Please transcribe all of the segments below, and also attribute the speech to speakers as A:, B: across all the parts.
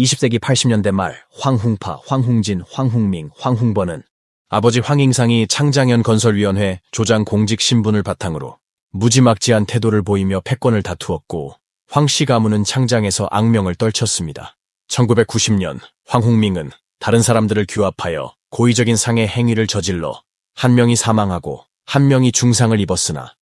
A: 20세기 80년대 말 황홍파, 황홍진, 황홍밍, 황홍번은 아버지 황잉상이 창장현 건설위원회 조장 공직 신분을 바탕으로 무지막지한 태도를 보이며 패권을 다투었고 황씨 가문은 창장에서 악명을 떨쳤습니다. 1990년 황홍밍은 다른 사람들을 규합하여 고의적인 상해 행위를 저질러 한 명이 사망하고 한 명이 중상을 입었으나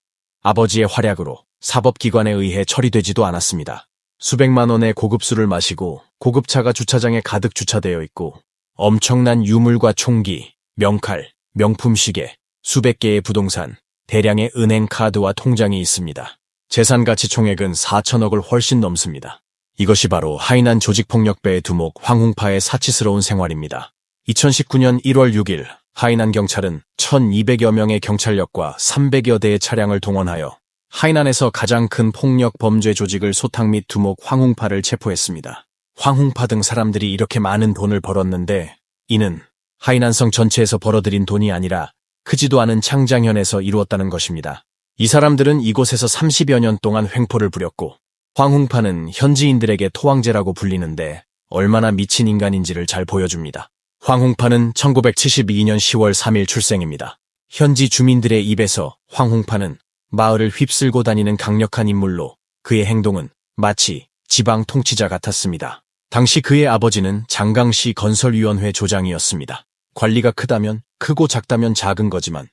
A: 아버지의 활약으로 사법기관에 의해 처리되지도 않았습니다. 수백만 원의 고급술을 마시고 고급차가 주차장에 가득 주차되어 있고 엄청난 유물과 총기, 명칼, 명품 시계, 수백 개의 부동산, 대량의 은행 카드와 통장이 있습니다. 재산 가치 총액은 4천억을 훨씬 넘습니다. 이것이 바로 하이난 조직폭력배의 두목 황홍파의 사치스러운 생활입니다. 2019년 1월 6일 하이난 경찰은 1200여 명의 경찰력과 300여 대의 차량을 동원하여 하이난에서 가장 큰 폭력 범죄 조직을 소탕 및 두목 황홍파를 체포했습니다. 황홍파 등 사람들이 이렇게 많은 돈을 벌었는데 이는 하이난성 전체에서 벌어들인 돈이 아니라 크지도 않은 창장현에서 이루었다는 것입니다. 이 사람들은 이곳에서 30여 년 동안 횡포를 부렸고 황홍파는 현지인들에게 토왕제라고 불리는데 얼마나 미친 인간인지를 잘 보여줍니다. 황홍파는 1972년 10월 3일 출생입니다. 현지 주민들의 입에서 황홍파는 마을을 휩쓸고 다니는 강력한 인물로 그의 행동은 마치 지방 통치자 같았습니다. 당시 그의 아버지는 장강시 건설위원회 조장이었습니다. 관리가 크다면 크고 작다면 작은 거지만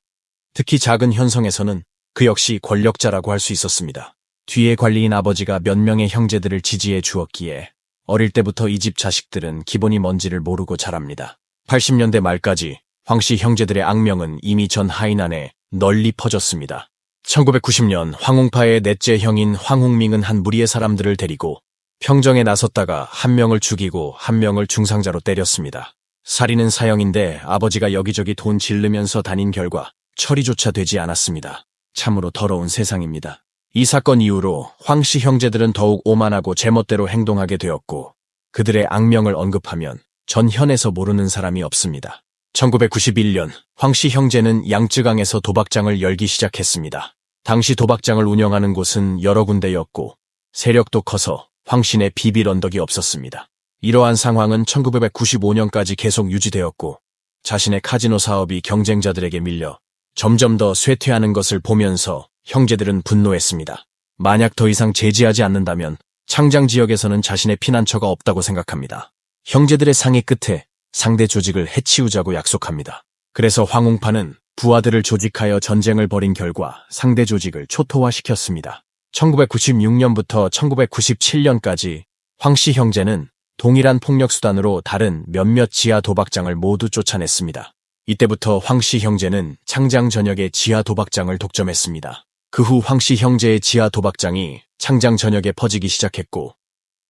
A: 특히 작은 현성에서는 그 역시 권력자라고 할 수 있었습니다. 뒤에 관리인 아버지가 몇 명의 형제들을 지지해 주었기에 어릴 때부터 이 집 자식들은 기본이 뭔지를 모르고 자랍니다. 80년대 말까지 황씨 형제들의 악명은 이미 전 하이난에 널리 퍼졌습니다. 1990년 황홍파의 넷째 형인 황홍밍은 한 무리의 사람들을 데리고 평정에 나섰다가 한 명을 죽이고 한 명을 중상자로 때렸습니다. 살인은 사형인데 아버지가 여기저기 돈 질르면서 다닌 결과 처리조차 되지 않았습니다. 참으로 더러운 세상입니다. 이 사건 이후로 황 씨 형제들은 더욱 오만하고 제멋대로 행동하게 되었고 그들의 악명을 언급하면 전 현에서 모르는 사람이 없습니다. 1991년 황씨 형제는 양쯔강에서 도박장을 열기 시작했습니다. 당시 도박장을 운영하는 곳은 여러 군데였고 세력도 커서 황신의 비빌 언덕이 없었습니다. 이러한 상황은 1995년까지 계속 유지되었고 자신의 카지노 사업이 경쟁자들에게 밀려 점점 더 쇠퇴하는 것을 보면서 형제들은 분노했습니다. 만약 더 이상 제지하지 않는다면 창장 지역에서는 자신의 피난처가 없다고 생각합니다. 형제들의 상의 끝에 상대 조직을 해치우자고 약속합니다. 그래서 황홍파는 부하들을 조직하여 전쟁을 벌인 결과 상대 조직을 초토화시켰습니다. 1996년부터 1997년까지 황씨 형제는 동일한 폭력수단으로 다른 몇몇 지하 도박장을 모두 쫓아냈습니다. 이때부터 황씨 형제는 창장 전역의 지하 도박장을 독점했습니다. 그 후 황씨 형제의 지하 도박장이 창장 전역에 퍼지기 시작했고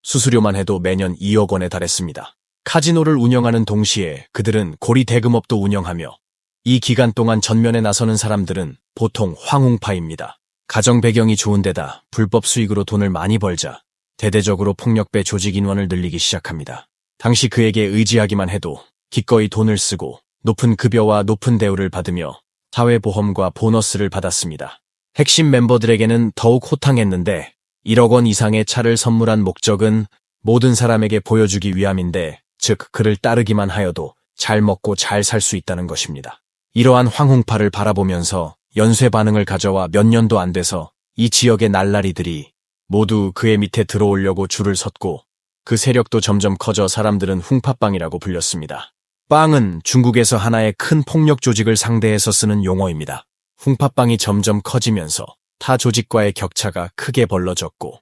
A: 수수료만 해도 매년 2억 원에 달했습니다. 카지노를 운영하는 동시에 그들은 고리 대금업도 운영하며 이 기간 동안 전면에 나서는 사람들은 보통 황홍파입니다. 가정 배경이 좋은 데다 불법 수익으로 돈을 많이 벌자 대대적으로 폭력배 조직 인원을 늘리기 시작합니다. 당시 그에게 의지하기만 해도 기꺼이 돈을 쓰고 높은 급여와 높은 대우를 받으며 사회보험과 보너스를 받았습니다. 핵심 멤버들에게는 더욱 호탕했는데 1억 원 이상의 차를 선물한 목적은 모든 사람에게 보여주기 위함인데 즉 그를 따르기만 하여도 잘 먹고 잘 살 수 있다는 것입니다. 이러한 황홍파를 바라보면서 연쇄 반응을 가져와 몇 년도 안 돼서 이 지역의 날라리들이 모두 그의 밑에 들어오려고 줄을 섰고 그 세력도 점점 커져 사람들은 훙파빵이라고 불렸습니다. 빵은 중국에서 하나의 큰 폭력 조직을 상대해서 쓰는 용어입니다. 훙파빵이 점점 커지면서 타 조직과의 격차가 크게 벌러졌고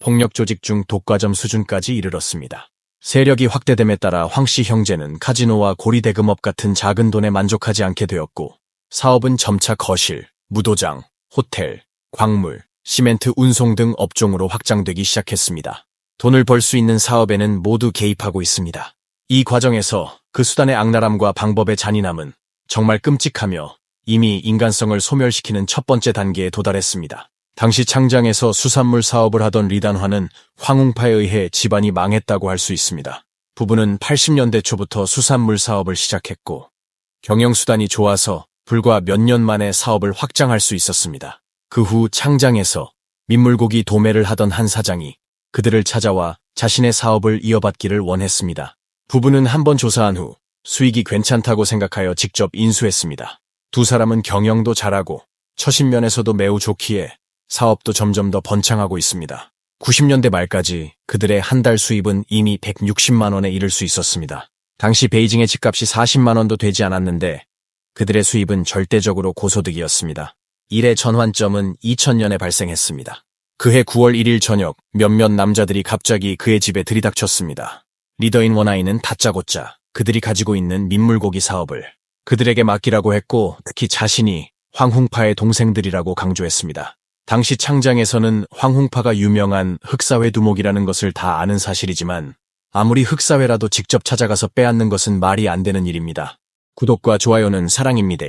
A: 폭력 조직 중 독과점 수준까지 이르렀습니다. 세력이 확대됨에 따라 황씨 형제는 카지노와 고리대금업 같은 작은 돈에 만족하지 않게 되었고 사업은 점차 거실, 무도장, 호텔, 광물, 시멘트 운송 등 업종으로 확장되기 시작했습니다. 돈을 벌 수 있는 사업에는 모두 개입하고 있습니다. 이 과정에서 그 수단의 악랄함과 방법의 잔인함은 정말 끔찍하며 이미 인간성을 소멸시키는 첫 번째 단계에 도달했습니다. 당시 창장에서 수산물 사업을 하던 리단화는 황웅파에 의해 집안이 망했다고 할 수 있습니다. 부부는 80년대 초부터 수산물 사업을 시작했고 경영수단이 좋아서 불과 몇 년 만에 사업을 확장할 수 있었습니다. 그 후 창장에서 민물고기 도매를 하던 한 사장이 그들을 찾아와 자신의 사업을 이어받기를 원했습니다. 부부는 한 번 조사한 후 수익이 괜찮다고 생각하여 직접 인수했습니다. 두 사람은 경영도 잘하고 처신면에서도 매우 좋기에 사업도 점점 더 번창하고 있습니다. 90년대 말까지 그들의 한 달 수입은 이미 160만 원에 이를 수 있었습니다. 당시 베이징의 집값이 40만 원도 되지 않았는데 그들의 수입은 절대적으로 고소득이었습니다. 일의 전환점은 2000년에 발생했습니다. 그해 9월 1일 저녁 몇몇 남자들이 갑자기 그의 집에 들이닥쳤습니다. 리더인 원아이는 다짜고짜 그들이 가지고 있는 민물고기 사업을 그들에게 맡기라고 했고 특히 자신이 황홍파의 동생들이라고 강조했습니다. 당시 창장에서는 황홍파가 유명한 흑사회 두목이라는 것을 다 아는 사실이지만 아무리 흑사회라도 직접 찾아가서 빼앗는 것은 말이 안 되는 일입니다. 구독과 좋아요는 사랑입니다.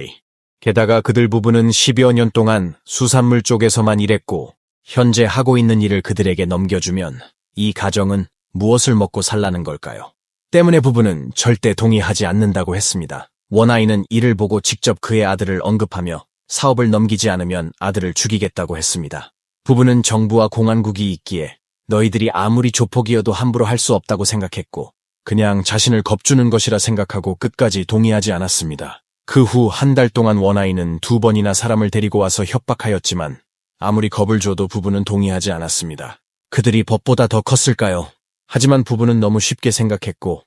A: 게다가 그들 부부는 10여 년 동안 수산물 쪽에서만 일했고 현재 하고 있는 일을 그들에게 넘겨주면 이 가정은 무엇을 먹고 살라는 걸까요? 때문에 부부는 절대 동의하지 않는다고 했습니다. 원아이는 이를 보고 직접 그의 아들을 언급하며 사업을 넘기지 않으면 아들을 죽이겠다고 했습니다. 부부는 정부와 공안국이 있기에 너희들이 아무리 조폭이어도 함부로 할 수 없다고 생각했고 그냥 자신을 겁주는 것이라 생각하고 끝까지 동의하지 않았습니다. 그 후 한 달 동안 원아이는 두 번이나 사람을 데리고 와서 협박하였지만 아무리 겁을 줘도 부부는 동의하지 않았습니다. 그들이 법보다 더 컸을까요? 하지만 부부는 너무 쉽게 생각했고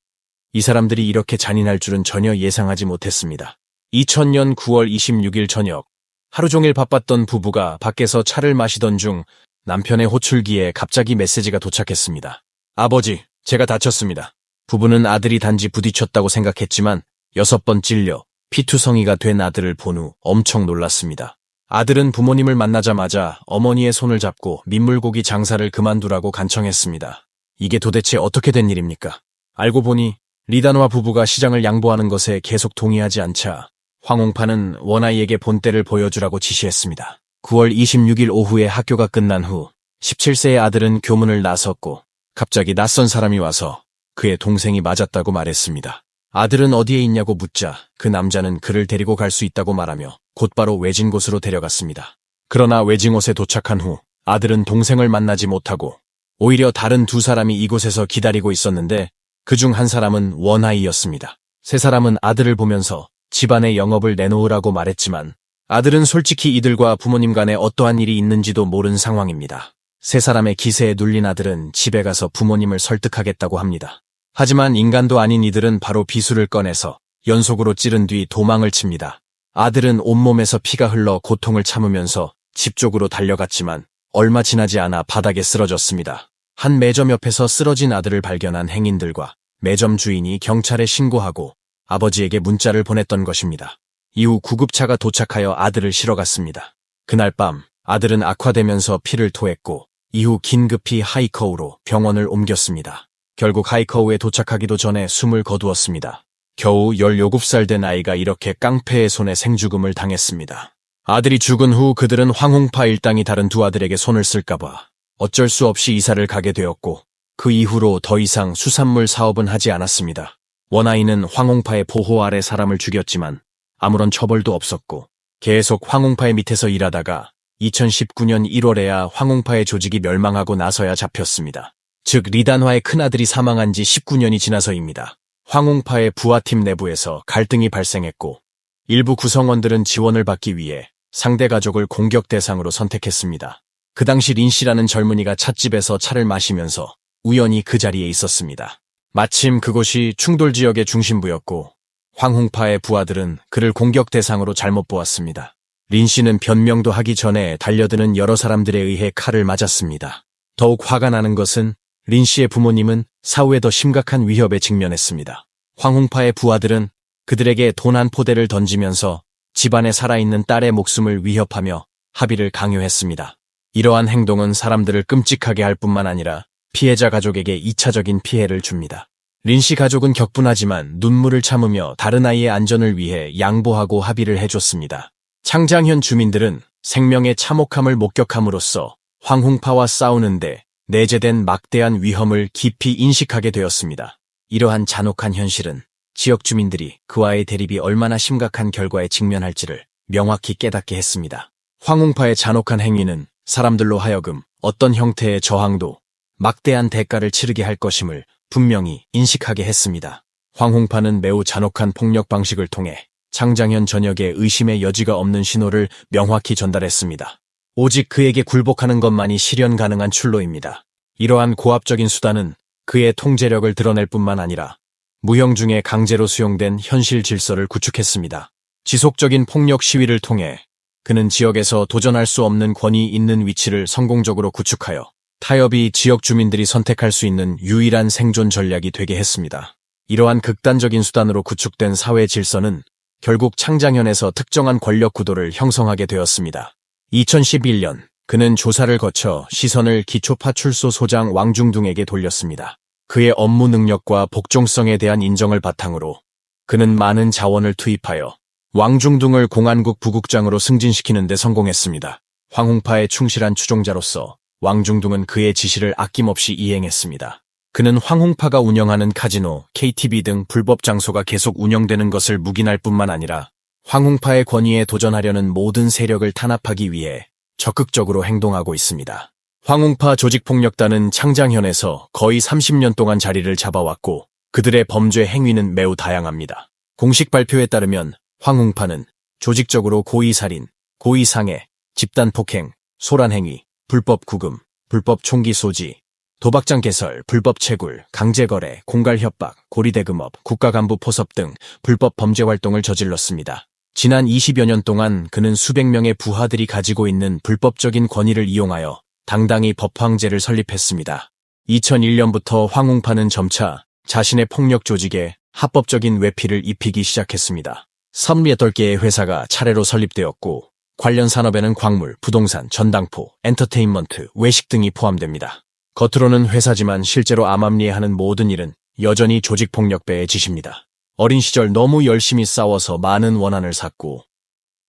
A: 이 사람들이 이렇게 잔인할 줄은 전혀 예상하지 못했습니다. 2000년 9월 26일 저녁 하루 종일 바빴던 부부가 밖에서 차를 마시던 중 남편의 호출기에 갑자기 메시지가 도착했습니다. 아버지, 제가 다쳤습니다. 부부는 아들이 단지 부딪혔다고 생각했지만 여섯 번 찔려 피투성이가 된 아들을 본 후 엄청 놀랐습니다. 아들은 부모님을 만나자마자 어머니의 손을 잡고 민물고기 장사를 그만두라고 간청했습니다. 이게 도대체 어떻게 된 일입니까? 알고 보니 리다노와 부부가 시장을 양보하는 것에 계속 동의하지 않자 황홍파는 원아이에게 본때를 보여주라고 지시했습니다. 9월 26일 오후에 학교가 끝난 후 17세의 아들은 교문을 나섰고 갑자기 낯선 사람이 와서 그의 동생이 맞았다고 말했습니다. 아들은 어디에 있냐고 묻자 그 남자는 그를 데리고 갈 수 있다고 말하며 곧바로 외진 곳으로 데려갔습니다. 그러나 외진 곳에 도착한 후 아들은 동생을 만나지 못하고 오히려 다른 두 사람이 이곳에서 기다리고 있었는데 그 중 한 사람은 원아이였습니다. 세 사람은 아들을 보면서 집안의 영업을 내놓으라고 말했지만 아들은 솔직히 이들과 부모님 간에 어떠한 일이 있는지도 모른 상황입니다. 세 사람의 기세에 눌린 아들은 집에 가서 부모님을 설득하겠다고 합니다. 하지만 인간도 아닌 이들은 바로 비수를 꺼내서 연속으로 찌른 뒤 도망을 칩니다. 아들은 온몸에서 피가 흘러 고통을 참으면서 집 쪽으로 달려갔지만 얼마 지나지 않아 바닥에 쓰러졌습니다. 한 매점 옆에서 쓰러진 아들을 발견한 행인들과 매점 주인이 경찰에 신고하고 아버지에게 문자를 보냈던 것입니다. 이후 구급차가 도착하여 아들을 실어갔습니다. 그날 밤 아들은 악화되면서 피를 토했고 이후 긴급히 하이커우로 병원을 옮겼습니다. 결국 하이커우에 도착하기도 전에 숨을 거두었습니다. 겨우 17살 된 아이가 이렇게 깡패의 손에 생죽음을 당했습니다. 아들이 죽은 후 그들은 황홍파 일당이 다른 두 아들에게 손을 쓸까봐 어쩔 수 없이 이사를 가게 되었고 그 이후로 더 이상 수산물 사업은 하지 않았습니다. 원아이는 황홍파의 보호 아래 사람을 죽였지만 아무런 처벌도 없었고 계속 황홍파의 밑에서 일하다가 2019년 1월에야 황홍파의 조직이 멸망하고 나서야 잡혔습니다. 즉 리단화의 큰아들이 사망한 지 19년이 지나서입니다. 황홍파의 부하팀 내부에서 갈등이 발생했고 일부 구성원들은 지원을 받기 위해 상대 가족을 공격 대상으로 선택했습니다. 그 당시 린 씨라는 젊은이가 찻집에서 차를 마시면서 우연히 그 자리에 있었습니다. 마침 그곳이 충돌 지역의 중심부였고 황홍파의 부하들은 그를 공격 대상으로 잘못 보았습니다. 린 씨는 변명도 하기 전에 달려드는 여러 사람들에 의해 칼을 맞았습니다. 더욱 화가 나는 것은 린 씨의 부모님은 사후에 더 심각한 위협에 직면했습니다. 황홍파의 부하들은 그들에게 돈 한 포대를 던지면서 집안에 살아있는 딸의 목숨을 위협하며 합의를 강요했습니다. 이러한 행동은 사람들을 끔찍하게 할 뿐만 아니라 피해자 가족에게 2차적인 피해를 줍니다. 린 씨 가족은 격분하지만 눈물을 참으며 다른 아이의 안전을 위해 양보하고 합의를 해줬습니다. 창장현 주민들은 생명의 참혹함을 목격함으로써 황홍파와 싸우는데 내재된 막대한 위험을 깊이 인식하게 되었습니다. 이러한 잔혹한 현실은 지역 주민들이 그와의 대립이 얼마나 심각한 결과에 직면할지를 명확히 깨닫게 했습니다. 황홍파의 잔혹한 행위는 사람들로 하여금 어떤 형태의 저항도 막대한 대가를 치르게 할 것임을 분명히 인식하게 했습니다. 황홍파는 매우 잔혹한 폭력 방식을 통해 창장현 전역에 의심의 여지가 없는 신호를 명확히 전달했습니다. 오직 그에게 굴복하는 것만이 실현 가능한 출로입니다. 이러한 고압적인 수단은 그의 통제력을 드러낼 뿐만 아니라 무형 중에 강제로 수용된 현실 질서를 구축했습니다. 지속적인 폭력 시위를 통해 그는 지역에서 도전할 수 없는 권위 있는 위치를 성공적으로 구축하여 타협이 지역 주민들이 선택할 수 있는 유일한 생존 전략이 되게 했습니다. 이러한 극단적인 수단으로 구축된 사회 질서는 결국 창장현에서 특정한 권력 구도를 형성하게 되었습니다. 2011년 그는 조사를 거쳐 시선을 기초파출소 소장 왕중둥에게 돌렸습니다. 그의 업무 능력과 복종성에 대한 인정을 바탕으로 그는 많은 자원을 투입하여 왕중둥을 공안국 부국장으로 승진시키는 데 성공했습니다. 황홍파의 충실한 추종자로서 왕중둥은 그의 지시를 아낌없이 이행했습니다. 그는 황홍파가 운영하는 카지노, KTV 등 불법 장소가 계속 운영되는 것을 묵인할 뿐만 아니라 황홍파의 권위에 도전하려는 모든 세력을 탄압하기 위해 적극적으로 행동하고 있습니다. 황홍파 조직폭력단은 창장현에서 거의 30년 동안 자리를 잡아왔고 그들의 범죄 행위는 매우 다양합니다. 공식 발표에 따르면 황홍파는 조직적으로 고의살인, 고의상해, 집단폭행, 소란행위, 불법 구금, 불법 총기 소지, 도박장 개설, 불법 채굴, 강제거래, 공갈 협박, 고리대금업, 국가간부 포섭 등 불법 범죄 활동을 저질렀습니다. 지난 20여 년 동안 그는 수백 명의 부하들이 가지고 있는 불법적인 권위를 이용하여 당당히 법황제를 설립했습니다. 2001년부터 황웅파는 점차 자신의 폭력 조직에 합법적인 외피를 입히기 시작했습니다. 38개의 회사가 차례로 설립되었고 관련 산업에는 광물, 부동산, 전당포, 엔터테인먼트, 외식 등이 포함됩니다. 겉으로는 회사지만 실제로 암암리에 하는 모든 일은 여전히 조직폭력배의 짓입니다. 어린 시절 너무 열심히 싸워서 많은 원한을 샀고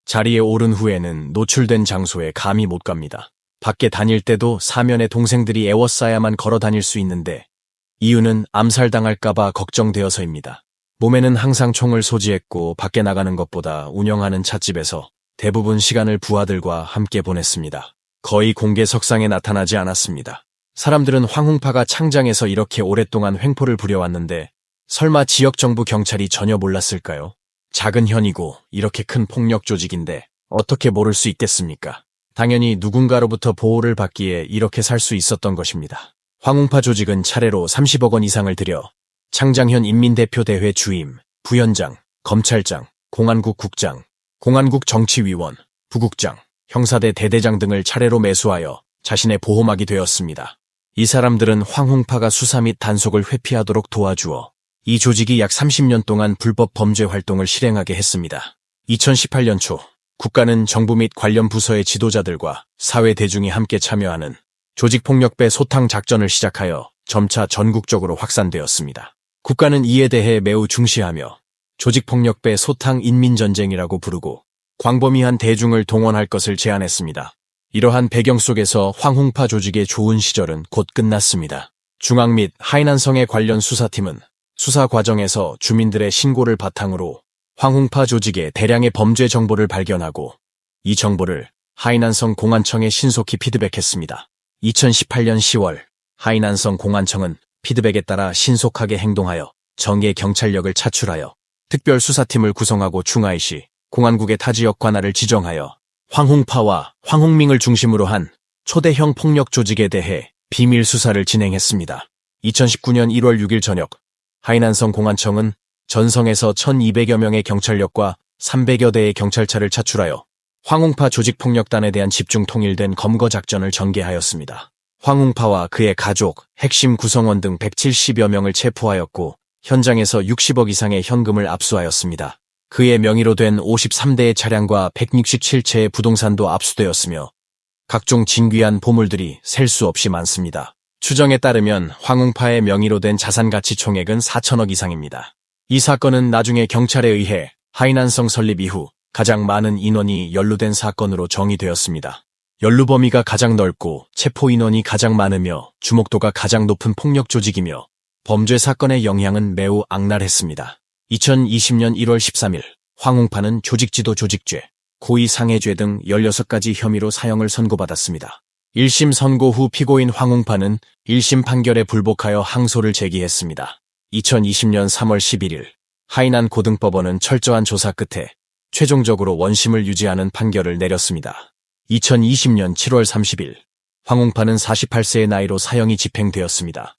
A: 자리에 오른 후에는 노출된 장소에 감히 못 갑니다. 밖에 다닐 때도 사면의 동생들이 애워싸야만 걸어 다닐 수 있는데 이유는 암살당할까봐 걱정되어서입니다. 몸에는 항상 총을 소지했고 밖에 나가는 것보다 운영하는 찻집에서 대부분 시간을 부하들과 함께 보냈습니다. 거의 공개석상에 나타나지 않았습니다. 사람들은 황홍파가 창장에서 이렇게 오랫동안 횡포를 부려왔는데 설마 지역정부 경찰이 전혀 몰랐을까요? 작은 현이고 이렇게 큰 폭력 조직인데 어떻게 모를 수 있겠습니까? 당연히 누군가로부터 보호를 받기에 이렇게 살 수 있었던 것입니다. 황웅파 조직은 차례로 30억 원 이상을 들여 창장현 인민대표대회 주임, 부위원장, 검찰장, 공안국 국장, 공안국 정치위원, 부국장, 형사대 대대장 등을 차례로 매수하여 자신의 보호막이 되었습니다. 이 사람들은 황홍파가 수사 및 단속을 회피하도록 도와주어 이 조직이 약 30년 동안 불법 범죄 활동을 실행하게 했습니다. 2018년 초 국가는 정부 및 관련 부서의 지도자들과 사회 대중이 함께 참여하는 조직폭력배 소탕 작전을 시작하여 점차 전국적으로 확산되었습니다. 국가는 이에 대해 매우 중시하며 조직폭력배 소탕 인민전쟁이라고 부르고 광범위한 대중을 동원할 것을 제안했습니다. 이러한 배경 속에서 황홍파 조직의 좋은 시절은 곧 끝났습니다. 중앙 및 하이난성의 관련 수사팀은 수사 과정에서 주민들의 신고를 바탕으로 황홍파 조직의 대량의 범죄 정보를 발견하고 이 정보를 하이난성 공안청에 신속히 피드백했습니다. 2018년 10월 하이난성 공안청은 피드백에 따라 신속하게 행동하여 정예 경찰력을 차출하여 특별수사팀을 구성하고 중하이시 공안국의 타지역 관할을 지정하여 황홍파와 황홍밍을 중심으로 한 초대형 폭력 조직에 대해 비밀 수사를 진행했습니다. 2019년 1월 6일 저녁 하이난성 공안청은 전성에서 1200여 명의 경찰력과 300여 대의 경찰차를 차출하여 황웅파 조직폭력단에 대한 집중 통일된 검거 작전을 전개하였습니다. 황웅파와 그의 가족, 핵심 구성원 등 170여 명을 체포하였고 현장에서 60억 이상의 현금을 압수하였습니다. 그의 명의로 된 53대의 차량과 167채의 부동산도 압수되었으며 각종 진귀한 보물들이 셀 수 없이 많습니다. 추정에 따르면 황웅파의 명의로 된 자산 가치 총액은 4천억 이상입니다. 이 사건은 나중에 경찰에 의해 하이난성 설립 이후 가장 많은 인원이 연루된 사건으로 정의되었습니다. 연루 범위가 가장 넓고 체포 인원이 가장 많으며 주목도가 가장 높은 폭력 조직이며 범죄 사건의 영향은 매우 악랄했습니다. 2020년 1월 13일 황웅파는 조직지도 조직죄, 고의상해죄 등 16가지 혐의로 사형을 선고받았습니다. 1심 선고 후 피고인 황홍파는 1심 판결에 불복하여 항소를 제기했습니다. 2020년 3월 11일 하이난 고등법원은 철저한 조사 끝에 최종적으로 원심을 유지하는 판결을 내렸습니다. 2020년 7월 30일 황홍파는 48세의 나이로 사형이 집행되었습니다.